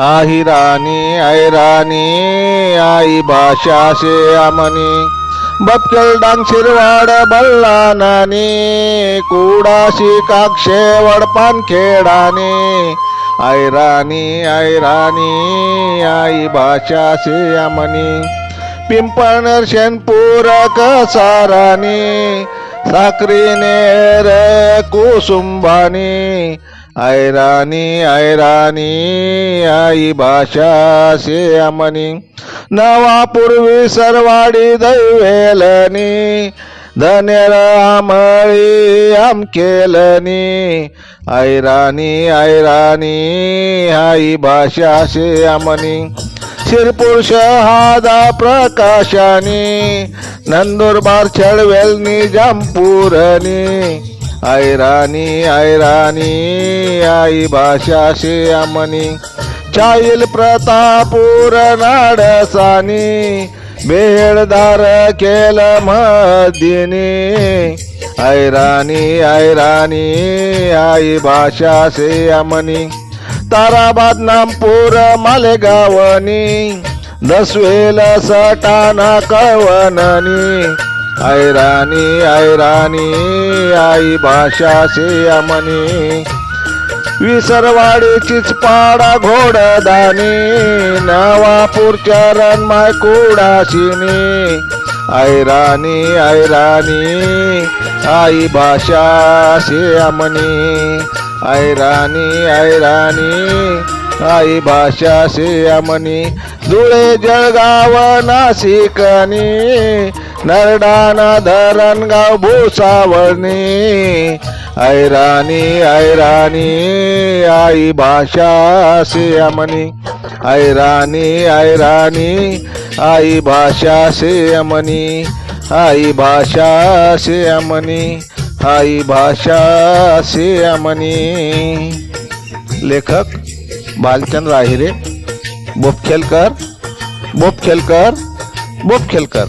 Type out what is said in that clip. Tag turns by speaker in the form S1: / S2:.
S1: आही राणी आई राणी आई भाषा से आमनी. बपकेल डांग शिरवाड बल्ला नानी कुडाशी काक्षे वडपान खेडानी. आई राणी आई राणी आई भाषा से आमनी. पिंपळनेर शेनपूर कसारानी. साक्रीने रे कुसुंबानी. आई राणी आई राणी आई भाषा से अमनी. नवापूर्वी सरवाडी दैवेलनी धन्य आमळी आम केलनी आई राणी आई राणी आई भाषा से अमनी. शिरपुरुष हादा प्रकाशानी नंदुरबार छळवेलनी निजामपूरनी आई राणी आई राणी आई भाषा से अमनी चाईल प्रतापूर नाडसानी बेडदार केल मदिनी. आई राणी आई राणी आई भाषा से अमनी ताराबाद नामपूर मालेगावनी दसवेल सटाना कळवणनी. आई राणी आई राणी आई भाषा से अमनी विसरवाडीचीच पाडा घोडदानी नवापूर चरण माय कुडाशिनी. आई राणी आई राणी आई भाषा से अमनी आई राणी आई राणी आई भाषा से अमनी धुळे जळगाव नाशिकनी नरडाना धरण गाव भूसावळणी ऐराणी ऐराणी आई भाषा से अमनी ऐराणी आई भाषा से अमनी आई भाषा से अमनी आई भाषा से अमनी लेखक भालचंद्र आहिरे बोपखेलकर बोपखेलकर बोपखेलकर.